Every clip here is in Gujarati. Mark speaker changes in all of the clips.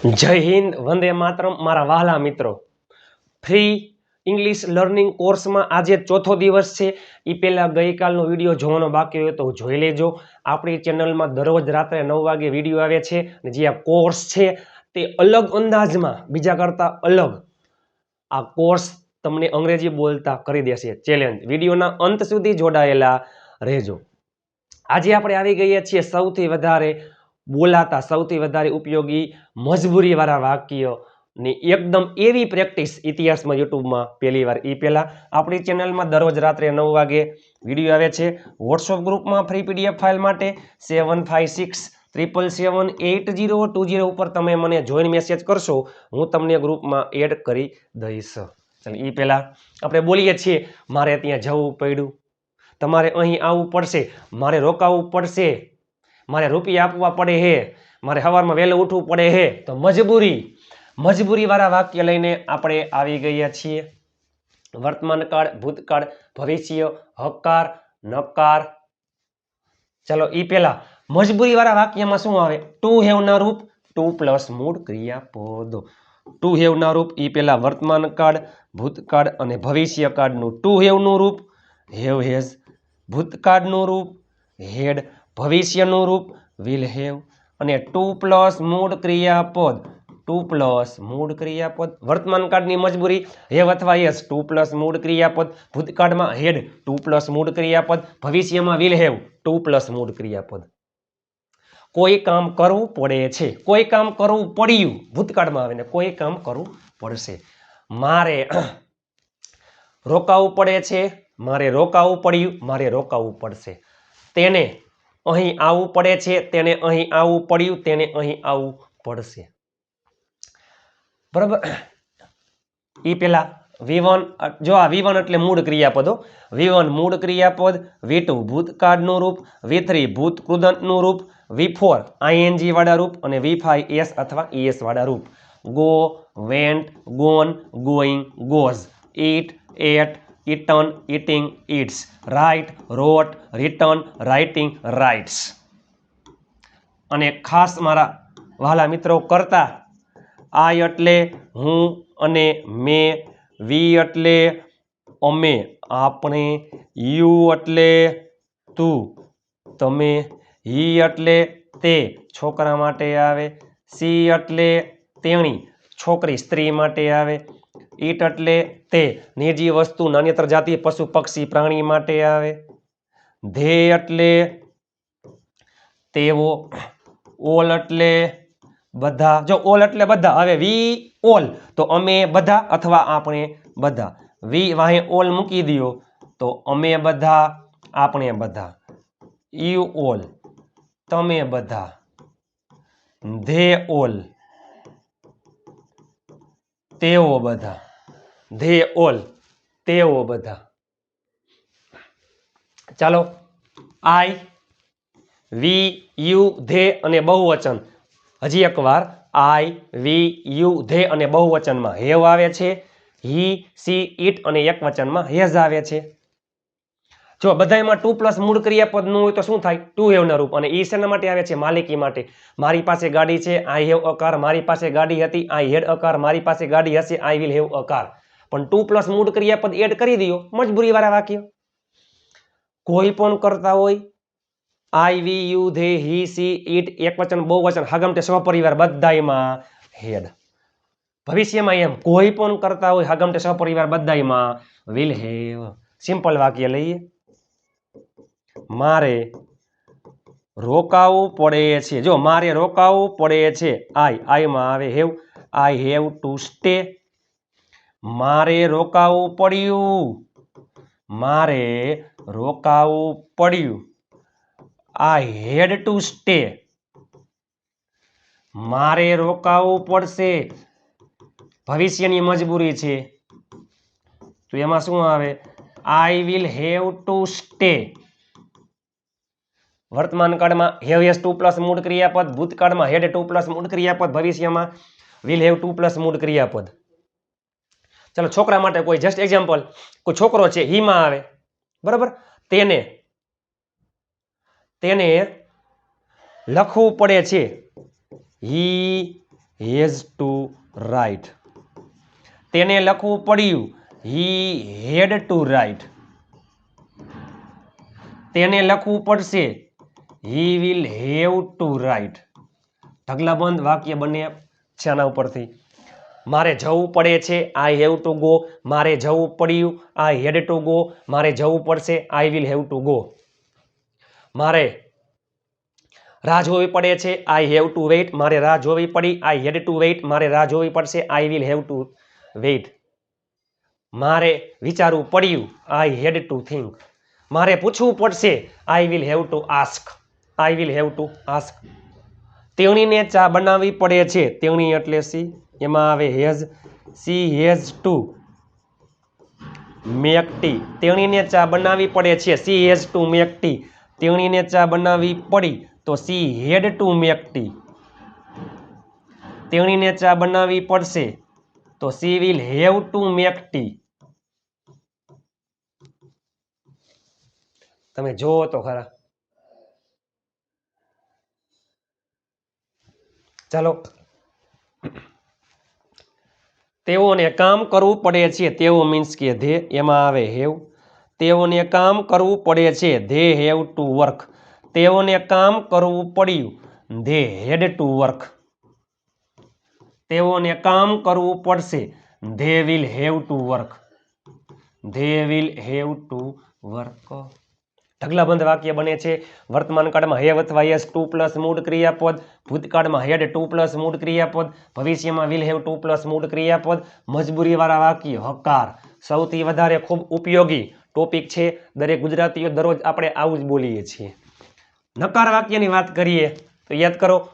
Speaker 1: જય હિન્દ, વંદે માતરમ, મારા વહાલા મિત્રો. ફ્રી ઇંગ્લિશ લર્નિંગ કોર્સમાં આજે ચોથો દિવસ છે. એ પહેલાં ગઈકાલનો વીડિયો જોવાનો બાકી હોય તો જોઈ લેજો. આપણી ચેનલમાં દરરોજ રાત્રે નવ વાગે વીડિયો આવે છે અને જે આ કોર્સ છે તે અલગ અંદાજમાં, બીજા કરતાં અલગ. આ કોર્સ તમને અંગ્રેજી બોલતા કરી દેશે. ચેલેન્જ વિડીયોના અંત સુધી જોડાયેલા રહેજો. આજે આપણે આવી ગઈએ છીએ સૌથી વધારે બોલાતા સૌથી વધારે ઉપયોગી મજબૂરીવાળા વાક્યની એકદમ એવી પ્રેક્ટિસ ઇતિહાસમાં યુટ્યુબમાં પહેલી વાર. એ પહેલાં આપણી ચેનલમાં દરરોજ રાત્રે નવ વાગે વીડિયો આવે છે. વોટ્સઅપ ગ્રુપમાં ફ્રી પીડીએફ ફાઇલ માટે seven five six triple seven eight zero two zero ઉપર તમે મને જોઈન મેસેજ કરશો, હું તમને ગ્રુપમાં એડ કરી દઈશ. ચાલો એ પહેલાં આપણે બોલીએ છીએ, મારે ત્યાં જવું પડ્યું. તમારે અહીં આવવું પડશે, મારે રોકાવું પડશે. મારે રૂપિયા આપવા પડે હે, મારે સવારમાં વહેલું ઉઠવું પડે હે, તો મજબૂરી, મજબૂરીવાળા વાક્ય લઈને આપણે આવી ગયા છીએ. વર્તમાન કાળ, ભૂતકાળ, ભવિષ્ય, હકાર, નકાર. ચલો એ પહેલાં મજબૂરીવાળા વાક્યમાં શું આવે? ટુ હેવના રૂપ, ટુ પ્લસ મૂળ ક્રિયાપદો. ટુ હેવના રૂપ એ પહેલાં વર્તમાન કાળ, ભૂતકાળ અને ભવિષ્ય કાળનું ટુ હેવનું રૂપ. હેવ હેઝ ભૂતકાળનું રૂપ, હેડ ભવિષ્યનું રૂપ વિલ હેવ અને ટુ પ્લસ મૂળ ક્રિયાપદ ટુ પ્લસ મૂળ ક્રિયાપદ, વર્તમાન કાળની મજબૂરી હેવ અથવા યસ ટુ પ્લસ મૂળ ક્રિયાપદ, ભૂતકાળમાં હેડ ટુ પ્લસ મૂળ ક્રિયાપદ, ભવિષ્યમાં વિલ હેવ ટુ પ્લસ મૂળ ક્રિયાપદ. કોઈ કામ કરવું પડે છે, કોઈ કામ કરવું પડ્યું, ભૂતકાળમાં આવે ને કોઈ કામ કરવું પડશે. મારે રોકાવું પડે છે, મારે રોકાવું પડ્યું, મારે રોકાવું પડશે. તેને અહીં આવું પડે છે, તેને અહીં આવવું પડ્યું, તેને અહીં આવવું પડશે. બરાબર? એ પેલા વિવન વન જો આ વિવન એટલે મૂળ ક્રિયાપદો વિવન મૂળ ક્રિયાપદ વી ટુ ભૂતકાળનું રૂપ, વી થ્રી ભૂત કૃદંતનું રૂપ, વી ફોર આઈએનજી વાળા રૂપ અને વી ફાઈવ એસ અથવા ઈએસ વાળા રૂપ. Go, went, gone, going, goes. Eat, ate eaten eating eats write wrote written writing writes અને ખાસ મારા વહાલા મિત્રો કરતા આઈ એટલે હું અને મેં, વી એટલે અમે, આપણે, યુ એટલે તું, તમે, હી એટલે તે, છોકરા માટે આવે, સી એટલે તેણી, છોકરી સ્ત્રી માટે આવે ઈટ એટલે તે નિર્જીવ વસ્તુ નાન્યતર જાતિ પશુ, પક્ષી, પ્રાણી માટે આવે. ધ્યેય એટલે તેઓ, ઓલ એટલે બધા. જો ઓલ એટલે બધા, હવે વી ઓલ, તો અમે બધા અથવા આપણે બધા. વી વાહે ઓલ મૂકી દો તો અમે બધા, આપણે બધા. યુ ઓલ, તમે બધા. ધે ઓલ, તેઓ બધા. ધે ઓલ, તેઓ બધા. ચાલો, આઈ, વી, યુ, ધે અને બહુવચન. હજી એકવાર, આઈ, વી, યુ, ધે અને બહુવચનમાં હેવ આવે છે, હી, સી ઇટ અને એક વચનમાં હેઝ આવે છે. જો બધામાં ટુ પ્લસ મૂળ ક્રિયાપદનું હોય તો શું થાય? ટુ હેવના રૂપ. અને ઈ શેના માટે આવે છે? માલિકી માટે. મારી પાસે ગાડી છે, આઈ હેવ અકાર મારી પાસે ગાડી હતી, આઈ હેડ અકાર મારી પાસે ગાડી હશે, આઈ વિલ હેવ અકાર પણ ટુ પ્લસ મૂળ ક્રિયાપદ એડ કરી દો મજબૂરી વાળા વાક્ય. કોઈ પણ કરતા હોય I we you they he she it એક વચન બહુ વચન હગમટે સહપરિવાર બધાયમાં હેડ. ભવિષ્યમાં એમ કોઈ પણ કરતા હોય હગમટે સહપરિવાર બધાયમાં વિલ હેવ સિમ્પલ વાક્ય લઈએ. મારે રોકાવું પડે છે. જો મારે રોકાવું પડે છે આઈ આઈમાં આવે have I have to stay મારે રોકાવું પડ્યું. મારે રોકાવું પડ્યું. I had to stay. મારે રોકાવું પડશે. ભવિષ્યની મજબૂરી છે. તો એમાં શું આવે? I will have to stay વર્તમાન કાળમાં હેવ યસ ટુ પ્લસ મૂળ ક્રિયાપદ, ભૂતકાળમાં હેડ ટુ પ્લસ મૂળ ક્રિયાપદ, ભવિષ્યમાં વિલ હેવ ટુ પ્લસ મૂળ ક્રિયાપદ. ચાલો છોકરા માટે કોઈ જસ્ટ એક્ઝામ્પલ કોઈ છોકરો છે, હીમાં આવે, બરાબર? તેને તેને લખવું પડે છે હી હેઝ ટુ રાઇટ તેને લખવું પડ્યું હી હેડ ટુ રાઇટ તેને લખવું પડશે he will have to write ઢગલાબંધ વાક્ય બને છે આના ઉપરથી. મારે જવું પડે છે આઈ હેવ ટુ ગો મારે જવું પડ્યું આઈ હેડ ટુ ગો મારે જવું પડશે I will have to go મારે રાહ જોવી પડે છે આઈ હેવ ટુ વેઇટ મારે રાહ જોવી પડી આઈ હેડ ટુ વેઇટ મારે રાહ જોવી પડશે I will have to wait મારે વિચારવું પડ્યું આઈ હેડ ટુ થિંક મારે પૂછવું પડશે I will have to ask I will have to ask તેણીને ચા બનાવવી પડે છે, તેણી એટલે સી? એમાં આવે has, she has to. Make tea. તેણીને ચા બનાવવી પડે છે. She has to make tea. તેણીને ચા બનાવવી પડી તો she had to make tea. તેણીને ચા બનાવવી પડશે તો she will have to make tea. તમે જોવો તો ખરા. ચાલો. તેઓને કામ કરવું પડે છે. તેઓ મીન્સ કે ધે એમાં આવે હેવ. તેઓને કામ કરવું પડે છે. They have to work. તેઓને કામ કરવું પડ્યું. They had to work. તેઓને કામ કરવું પડશે. They will have to work. They will have to work. ઢગલાબંધ વાક્ય બને છે. વર્તમાન કાળમાં હેવ અથવા યસ ટુ પ્લસ મૂળ ક્રિયાપદ. ભૂતકાળમાં હેડ ટુ પ્લસ મૂળ ક્રિયાપદ. ભવિષ્યમાં વિલ હેવ ટુ પ્લસ મૂળ ક્રિયાપદ. મજબૂરીવાળા વાક્ય, હકાર. સૌથી વધારે ખૂબ ઉપયોગી ટોપિક છે. દરેક ગુજરાતીઓ દરરોજ આપણે આવું જ બોલીએ છીએ. નકાર વાક્યની વાત કરીએ તો યાદ કરો,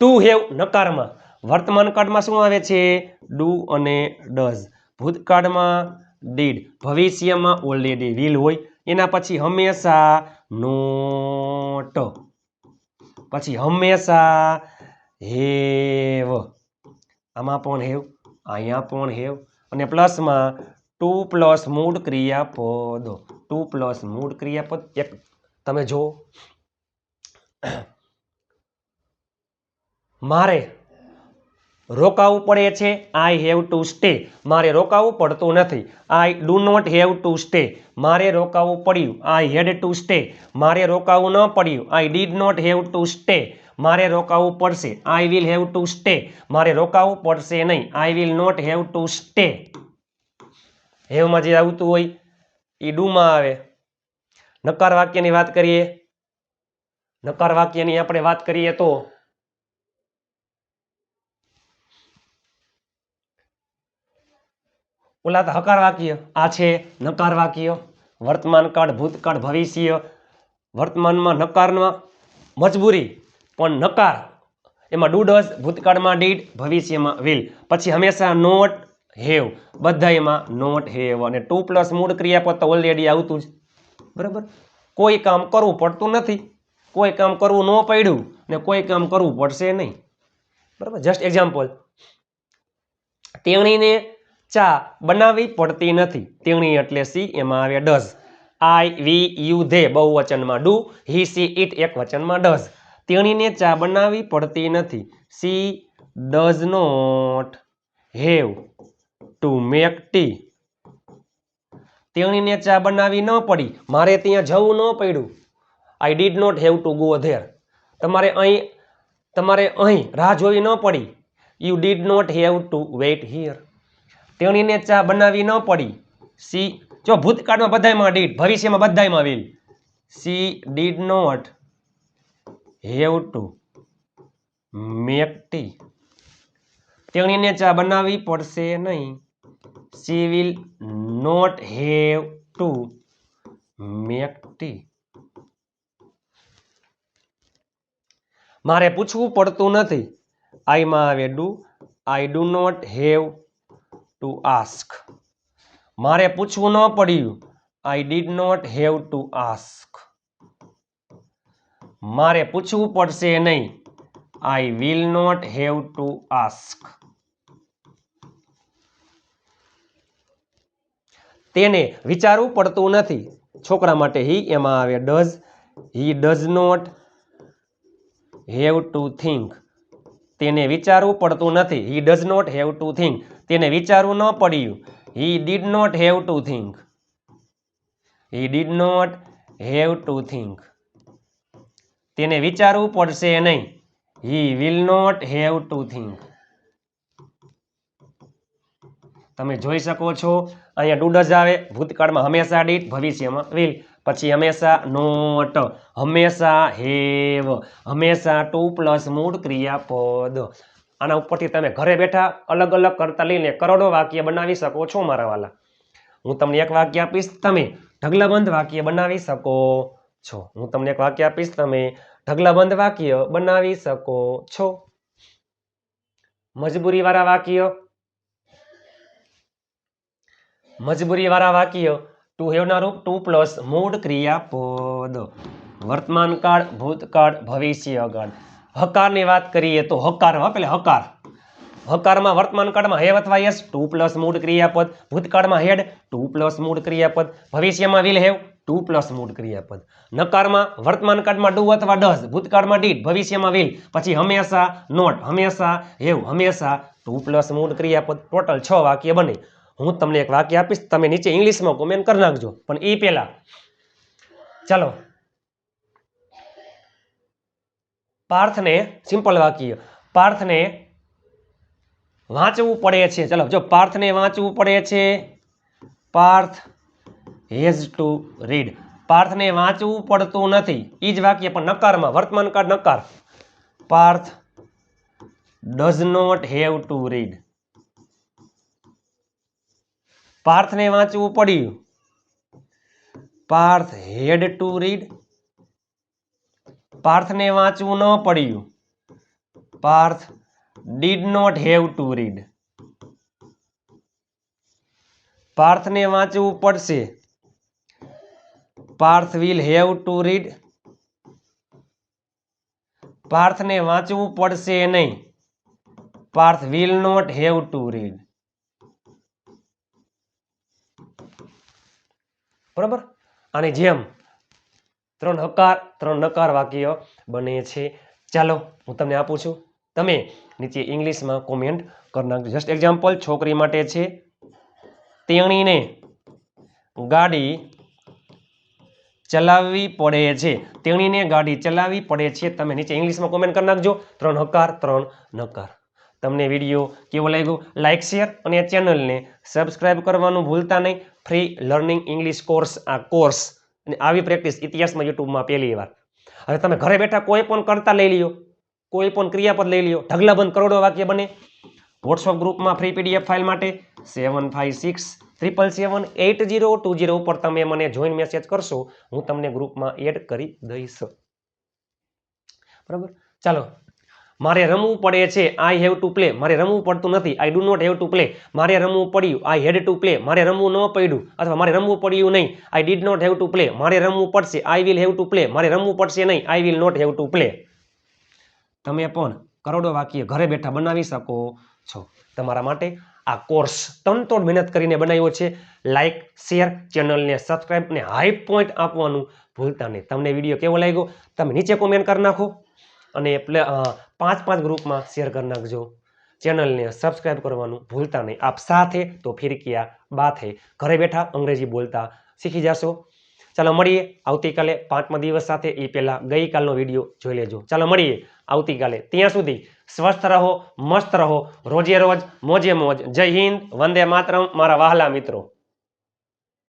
Speaker 1: ટુ હેવ નકારમાં. વર્તમાન કાળમાં શું આવે છે? ડુ અને ડઝ. ભૂતકાળમાં ડીડ. ભવિષ્યમાં ઓલરેડી વિલ હોય. એના પછી હંમેશા નોટ. પછી હંમેશા હેવ. આમાં પણ હેવ, અહીંયા પણ હેવ. અને પ્લસમાં ટુ પ્લસ મૂળ ક્રિયાપદો. ટુ પ્લસ મૂળ ક્રિયાપદ, એક તમે જુઓ. મારે રોકાવું પડે છે. આઈ હેવ ટુ સ્ટે મારે રોકાવું પડતું નથી. I do not have to stay મારે રોકાવું પડ્યું. આઈ હેડ ટુ સ્ટે મારે રોકાવું ન પડ્યું. I did not have to stay મારે રોકાવું પડશે. I will have to stay મારે રોકાવું પડશે નહીં. I will not have to stay હેવમાં જે આવતું હોય એ ડુમાં આવે. નકાર વાક્યની વાત કરીએ. નકાર વાક્યની આપણે વાત કરીએ તો ઓલા તો હકાર વાક્ય. આ છે નકાર વાક્ય. વર્તમાન કાળ, ભૂતકાળ, ભવિષ્ય. વર્તમાનમાં નકારમાં મજબૂરી. પણ નકાર, એમાં ડુ ડઝ ભૂતકાળમાં ડીડ, ભવિષ્યમાં વિલ. પછી હંમેશા નોટ, હેવ. બધા એમાં નોટ, હેવ અને ટુ પ્લસ મૂળ ક્રિયાપદ તો ઓલરેડી આવતું જ. બરાબર? કોઈ કામ કરવું પડતું નથી. કોઈ કામ કરવું ન પડ્યું ને કોઈ કામ કરવું પડશે નહીં. બરાબર? જસ્ટ એક્ઝામ્પલ તેણીને ચા બનાવવી પડતી નથી. તેણી એટલે સી એમાં આવે does. I, we, you, they બહુવચનમાં do, he, she, it એક વચનમાં ડઝ. તેણીને ચા બનાવવી પડતી નથી. She, does not have to make tea. તેણીને ચા બનાવી ન પડી. મારે ત્યાં જવું ન પડ્યું. I did not have to go there. તમારે અહીં તમારે અહીં રાહ જોવી ન પડી. You did not have to wait here. તેણીને ચા બનાવી ન પડી. સી, જો ભૂતકાળમાં બધાયમાં ડીડ ભવિષ્યમાં બધાયમાં will. She did not. Have to. Make tea. તેણીને ચા બનાવવી પડશે નહીં. She will not have to make tea. મારે પૂછવું પડતું નથી. આઈમાં આવે do. I do not have to ask મારે પૂછવું ન પડ્યું. I did not have to ask મારે પૂછવું પડશે નહીં. I will not have to ask તેને વિચારવું પડતું નથી. છોકરા માટે હી એમાં આવે does he does not have to think તેને વિચારવું પડતું નથી. He does not have to think તેને વિચારવું ન પડ્યું. He did not have to think he did not have to think તેને વિચારવું પડશે નહીં. He will not have to think તમે જોઈ શકો છો, અહીંયા ડુ આવે, ભૂતકાળમાં હંમેશા ડીટ ભવિષ્યમાં વિલ પછી હંમેશા નોટ, હંમેશા હેવ, હંમેશા ટુ પ્લસ મૂળ ક્રિયાપદ. આના ઉપરથી તમે ઘરે બેઠા અલગ અલગ કરતા લઈને કરોડો વાક્ય બનાવી શકો છો મારા વાલા. હું તમને એક વાક્ય આપીશ, તમે ઢગલાબંધ વાક્ય બનાવી શકો છો. હું તમને એક વાક્ય આપીશ, તમે ઢગલાબંધ વાક્ય બનાવી શકો છો. મજબૂરીવાળા વાક્ય. મજબૂરીવાળા વાક્ય ટુ હેવના રૂપ, ટુ પ્લસ મૂળ ક્રિયાપદ. વર્તમાન કાળ, ભૂતકાળ ભવિષ્યકાળ હકારની વાત કરીએ તો હકાર, હા, પેલે હકાર. હકારમાં વર્તમાન કાળમાં હેવ અથવા યસ, ટુ પ્લસ મૂળ ક્રિયાપદ. ભૂતકાળમાં હેડ, ટુ પ્લસ મૂળ ક્રિયાપદ. ભવિષ્યમાં વિલ હેવ, ટુ પ્લસ મૂળ ક્રિયાપદ. નકારમાં વર્તમાન કાળમાં ડુ અથવા ડઝ, ભૂતકાળમાં ડીડ, ભવિષ્યમાં વિલ. પછી હંમેશા નોટ, હંમેશા હેવ, હંમેશા ટુ પ્લસ મૂળ ક્રિયાપદ. ટોટલ છ વાક્ય બને. હું તમને એક વાક્ય આપીશ, તમે નીચે ઇંગ્લિશમાં કોમેન્ટ કરી નાખજો. પણ એ પહેલા. ચાલો. પાર્થને સિમ્પલ વાક્ય. પાર્થને વાંચવું પડે છે. ચલો, જો પાર્થને વાંચવું પડે છે, પાર્થ હેઝ ટુ રીડ પાર્થને વાંચવું પડતું નથી. એ જ વાક્ય પણ નકારમાં વર્તમાન કાળ નકાર. Parth does not have to read પાર્થને વાંચવું પડ્યું પાર્થ હેડ ટુ રીડ પાર્થને વાંચવું ન પડ્યું Parth did not have to read પાર્થને વાંચવું પડશે Parth will have to read પાર્થને વાંચવું પડશે નહીં Parth will not have to read બરાબર? આની જેમ ત્રણ હકાર, ત્રણ નકાર વાક્ય બને છે. ચાલો, હું તમને આપું છું. તમે નીચે ઇંગ્લિશમાં કોમેન્ટ કરી નાખજો. જસ્ટ એક્ઝામ્પલ છોકરી માટે છે. તેણીને ગાડી ચલાવવી પડે છે. તેણીને ગાડી ચલાવવી પડે છે. તમે નીચે ઇંગ્લિશમાં કોમેન્ટ કરી નાખજો. ત્રણ હકાર, ત્રણ નકાર. તમને વીડિયો કેવો લાગ્યો? લાઇક શેર અને ચેનલને સબસ્ક્રાઈબ કરવાનું ભૂલતા નહીં. ફ્રી લર્નિંગ ઇંગ્લિશ કોર્સ આ કોર્સ અને આવી પ્રેક્ટિસ ઇતિહાસમાં યુટ્યુબમાં પહેલી વાર. હવે તમે ઘરે બેઠા કોઈ પણ કરતા લઈ લ્યો, કોઈ પણ ક્રિયાપદ લઈ લ્યો ઢગલાબંધ કરોડો વાક્ય બને. વોટ્સઅપ ગ્રુપમાં ફ્રી પીડીએફ ફાઇલ માટે seven five six triple seven eight zero two zero ઉપર તમે મને જોઈન મેસેજ કરશો, હું તમને ગ્રુપમાં એડ કરી દઈશ. બરાબર? ચાલો મારે રમવું પડે છે. આઈ હેવ ટુ પ્લે મારે રમવું પડતું નથી. I do not have to play મારે રમવું પડ્યું. આઈ હેડ ટુ પ્લે મારે રમવું ન પડ્યું અથવા મારે રમવું પડ્યું નહીં. I did not have to play મારે રમવું પડશે. I will have to play મારે રમવું પડશે નહીં. I will not have to play તમે પણ કરોડો વાક્ય ઘરે બેઠા બનાવી શકો છો. તમારા માટે આ કોર્સ તનતોડ મહેનત કરીને બનાવ્યો છે. લાઇક શેર ચેનલને સબસ્ક્રાઈબ ને હાઈ પોઈન્ટ આપવાનું ભૂલતા નહીં. તમને વીડિયો કેવો લાગ્યો? તમે નીચે કોમેન્ટ કરી નાખો. અને પ્લે પાંચ પાંચ ગ્રુપમાં શેર કરી નાખજો. ચેનલને સબસ્ક્રાઇબ કરવાનું ભૂલતા નહીં. આપ સાથે તો ફિર કિયા હે. ઘરે બેઠા અંગ્રેજી બોલતા શીખી જશો. ચાલો મળીએ. આવતીકાલે પાંચમા દિવસ સાથે એ પહેલાં ગઈકાલનો વીડિયો જોઈ લેજો. ચાલો મળીએ. આવતીકાલે. ત્યાં સુધી સ્વસ્થ રહો, મસ્ત રહો. રોજે રોજ મોજે મોજ. જય હિન્દ. વંદે માતરમ. મારા વહાલા મિત્રો.